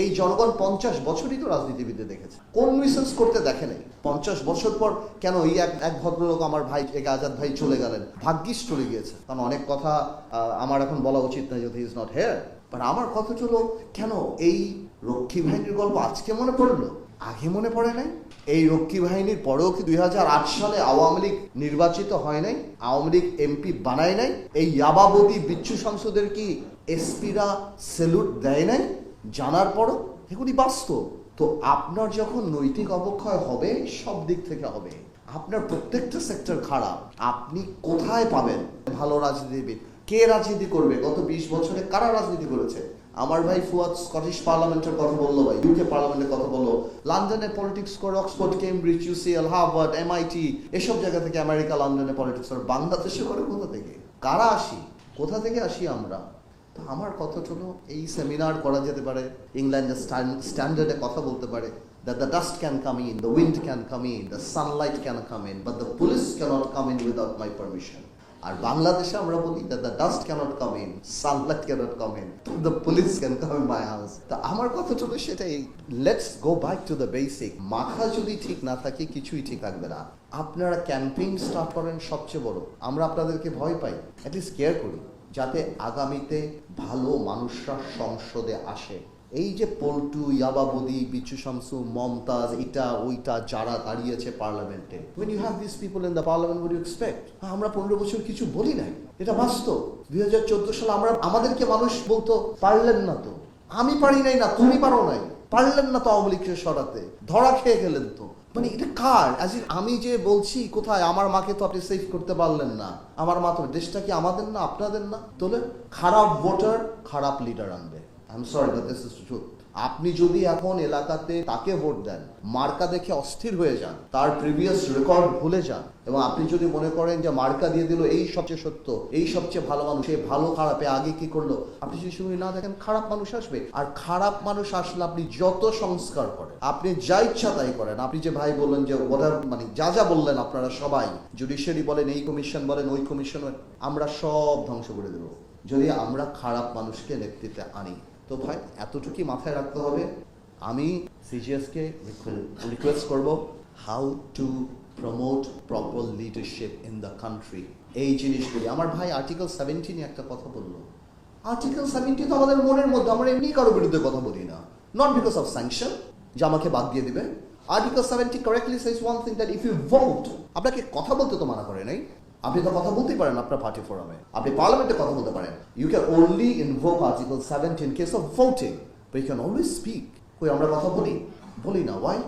এই জনগণ পঞ্চাশ বছরই তো রাজনীতিবিদে দেখেছে। কোন মিসেন্স করতে দেখে নাই? পঞ্চাশ বছর পর কেন এই এক এক ভদ্রলোক আমার ভাই, এক আজাদ ভাই চলে গেলেন? ভাগ্যিস চলে গিয়েছে। কারণ অনেক কথা আমার এখন বলা উচিত না যদি ইজ নট হেয়ার বাট আমার কথা হলো, কেন এই রক্ষী বাহিনীর গল্প আজকে মনে পড়ল? আগে মনে পড়ে নাই? এই রক্ষী বাহিনীর পরেও কি দুই হাজার আট সালে আওয়ামী লীগ নির্বাচিত হয় নাই? আওয়ামী লীগ এমপি বানায় নাই? এই ইয়াবাবতী বিচ্ছু সংসদের কি এসপিরা সেলুট দেয় নাই? জানার পরও এগুলি বাস্তব। তো আপনার যখন নৈতিক অবক্ষয় হবে, সব দিক থেকে হবে। আপনার প্রত্যেকটা সেক্টর খারাপ। আপনি কোথায় পাবেন? ভালো রাজনীতিবিদ। কে রাজনীতি করবে? গত বিশ বছরে কারা রাজনীতি করেছে? আমার ভাই ফুয়াদ স্কটিশ পার্লামেন্টের কথা বলল ভাই ইউকে পার্লামেন্টের কথা বলল। লন্ডনে পলিটিক্স করে Oxford Cambridge UCL Harvard MIT এসব জায়গা থেকে আমেরিকা লন্ডনে পলিটিক্স করে। বাংলাদেশে করে কোথা থেকে? কারা আসি? কোথা থেকে আসি আমরা? আমার কথা এই সেমিনার করা যেতে পারে ইংল্যান্ডের স্ট্যান্ডার্ডে কথা বলতে পারে that the dust can come in, the wind can come in, the sunlight can come in, but the police cannot come in without my permission. আর বাংলাদেশে আমরা বলি the dust cannot come in, sunlight cannot come in, the police can come in my house. তা আমার কথা হলো সেটাই let's go back to the basic মাথা যদি ঠিক না থাকে কিছুই ঠিক থাকবে না আপনারা ক্যাম্পেইন স্টার্ট করেন সবচেয়ে বড় আমরা আপনাদেরকে ভয় পাই অ্যাটলিস্ট কেয়ার করি যাতে আগামীতে ভালো মানুষরা সংসদে আসে। এই যে পল্টু, ইয়াবাবদি, বিচ্ছু শামসু, মমতাজ এটা ওইটা যারা দাঁড়িয়েছে পার্লামেন্টে you have these people in the parliament, what do you expect? আমরা পনেরো বছর কিছু বলি নাই। এটা বাস্তব। দুই হাজার চোদ্দ সালে আমরা আমাদেরকে মানুষ বলতো, পারলেন না তো। আমি পারি নাই না, তুমি পারো নাই। পারলেন না তো আওয়ামী লীগকে সরাতে। ধরা খেয়ে গেলেন তো। মানে এটা কার? অ্যাজ আমি যে বলছি, কোথায়? আমার মাকে তো আপনি সেভ করতে পারলেন না। আমার মা তো দেশটা কি আমাদের না আপনাদের না? তাহলে খারাপ ভোটার খারাপ লিডার আনবে। I am sorry but this is truth আপনি যদি এখন এলাকাতে তাকে ভোট দেন, মার্কা দেখে অস্থির হয়ে যান, তার প্রিভিয়াস রেকর্ড ভুলে যান, এবং আপনি যদি মনে করেন যে মার্কা দিয়ে দিল এই সবচেয়ে সত্য, এই সবচেয়ে ভালো মানুষ এই ভালো খারাপে আগে কি করল, আপনি যদি শুনে না দেখেন, খারাপ মানুষ আসবে। আর খারাপ মানুষ আসলে আপনি যত সংস্কার করেন, আপনি যা ইচ্ছা তাই করেন। আপনি যে ভাই বললেন যে ওদের মানে যা যা বললেন আপনারা সবাই জুডিশিয়ারি বলেন, এই কমিশন বলেন, ওই কমিশন আমরা সব ধ্বংস করে দেবো। যদি আমরা খারাপ মানুষকে নেতৃত্বে আনি তো ভাই, এতটুকুই মাথায় রাখতে হবে। আমি সিজিএসকে রিকোয়েস্ট করব how to promote proper leadership in the country এই জিনিসগুলি, আমার ভাই আর্টিকেল সেভেন্টিনে একটা কথা বলল। আর্টিকেল সেভেন্টি তো আমাদের মনের মধ্যে, আমরা এমনি কারও বিরুদ্ধে কথা বলি না। নট বিকজ অফ স্যাংশন যে আমাকে বাদ দিয়ে দিবে। Article seventy correctly says one thing that if you vote আপনাকে কথা বলতে তো মানা করে নাই। আপনি তো কথা বলতেই পারেন আপনার পার্টি ফোরামে আপনি পার্লামেন্টে কথা বলতে পারেন। You can only invoke article seventy in case of voting you can always speak কই, আমরা কথা বলি? বলি না। ওয়াই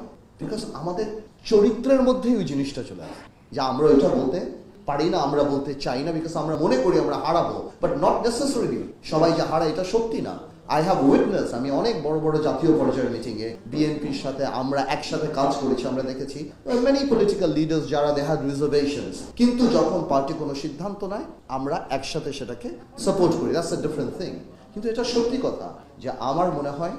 বিকজ আমাদের চরিত্রের মধ্যেই ওই জিনিসটা চলে আসে। যে আমরা ওইটা বলতে পারি না, আমরা বলতে চাই না বিকজ আমরা মনে করি আমরা হারাবো। বাট নট নেসেসারিলি সবাই যে হারা, এটা সত্যি না। আই হ্যাভ উইটনেস আমি অনেক বড় বড় জাতীয় পর্যায়ের মিটিংয়ে বিএনপির সাথে আমরা একসাথে কাজ করেছি, আমরা দেখেছি। মেনি পলিটিক্যাল লিডার্স যারা দে হ্যাড রিজার্ভেশনস কিন্তু যখন পার্টি কোনো সিদ্ধান্ত নেয়, আমরা একসাথে সেটাকে সাপোর্ট করি। দ্যাটস এ ডিফারেন্ট থিং কিন্তু এটা সত্যি কথা যে আমার মনে হয়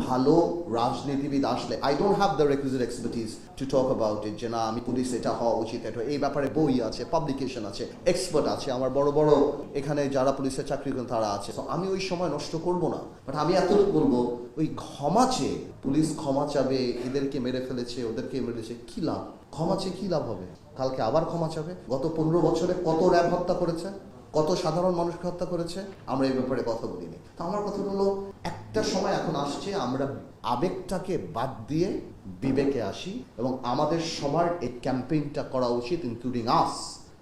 ভালো রাজনীতিবিদ আসলে I don't have the requisite expertise to talk about it যে না, আমি পুলিশ, এটা হওয়া উচিত, এটা এই ব্যাপারে বই আছে পাবলিকেশন আছে এক্সপার্ট আছে, আমার বড় বড়, এখানে যারা পুলিশের চাকরি করেন তারা আছে। আমি ওই সময় নষ্ট করব না বাট আমি এতটুকু বলব, ওই ক্ষমা চেয়ে, পুলিশ ক্ষমা চাবে, এদেরকে মেরে ফেলেছে, ওদেরকে মেরেছে কি লাভ? ক্ষমা চেয়ে কি লাভ হবে? কালকে আবার ক্ষমা চাবে? গত পনেরো বছরে কত র্যাব হত্যা করেছে? কত সাধারণ মানুষকে হত্যা করেছে? আমরা এই ব্যাপারে কথা বলিনি। তো আমার কথা হলো একটা সময় এখন আসছে, আমরা আবেগটাকে বাদ দিয়ে বিবেকে আসি এবং আমাদের সবার এই ক্যাম্পেইনটা করা উচিত ইনক্লুডিং আস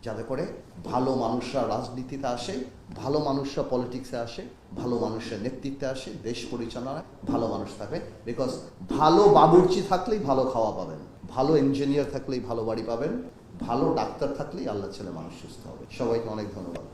যাতে করে ভালো মানুষরা রাজনীতিতে আসে, ভালো মানুষরা পলিটিক্সে আসে, ভালো মানুষের নেতৃত্বে আসে, দেশ পরিচালনায় ভালো মানুষ থাকে। বিকজ ভালো বাবুর্চি থাকলেই ভালো খাওয়া পাবেন, ভালো ইঞ্জিনিয়ার থাকলেই ভালো বাড়ি পাবেন, ভালো ডাক্তার থাকলেই আল্লাহ ছেলে মানুষ সুস্থ হবে। সবাইকে অনেক ধন্যবাদ।